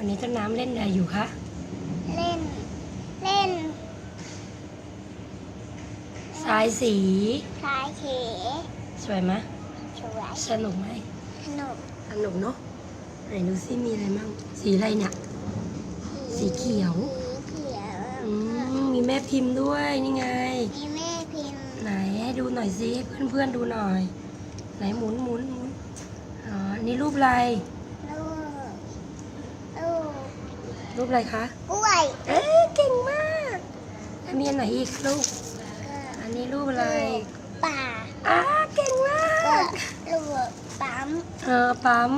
วันนี้ต้นน้ำเล่นอะไรอยู่คะ เล่น เล่นทรายสีคลายเขสวยไหมสวยสนุกไหมสนุกสนุกเนาะไหนดูซิมีอะไรมั่งสีอะไรเนี่ย สีเขียวสีเขียวอืมมีแม่พิมพ์ด้วยนี่ไง มีแม่พิมพ์ไหนให้ดูหน่อยซิให้เพื่อนๆดูหน่อย ไหนหมุนหมุนหมุนอ๋อนี่รูปอะไร ลูกลูก รูปอะไรคะกล้วย เอ๊ะเก่งมากแล้วมีอันไหนอีกลูก อันนี้รูปอะไรป่าอ้าเก่งมาก็กลูกปั๊มเออปั๊ม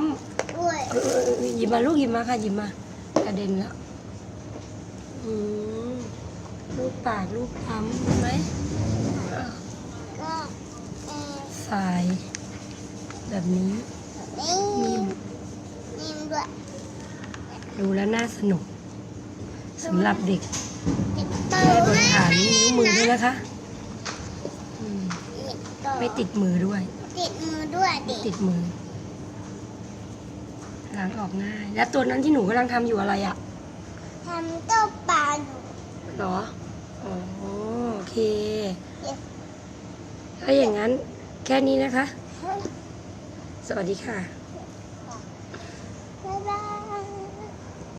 กล้วยเออเออเออหยิบมาลูกหยิบมาค่ะหยิบมากระเด็นแล้วอืมรูปปากรูปปั๊มใช่ไหมอะก็เออสายแบบนี้นี่นิ่มนิ่มด้วย ดูแล้วน่าสนุก สำหรับเด็กติดโตได้บริมากหารนิ้วมือด้วยนะคะอืมติดโตไม่ติดมือด้วย ติดมือด้วยดิติดมือล้างออกง่าย แล้วตัวนั้นที่หนูกำลังทำอยู่อะไรอะทำเต้าปลาอยู่หรออ๋อโอเคเดี๋ยวถ้าอย่างนั้นแค่นี้นะคะ สวัสดีค่ะบ๊ายบาย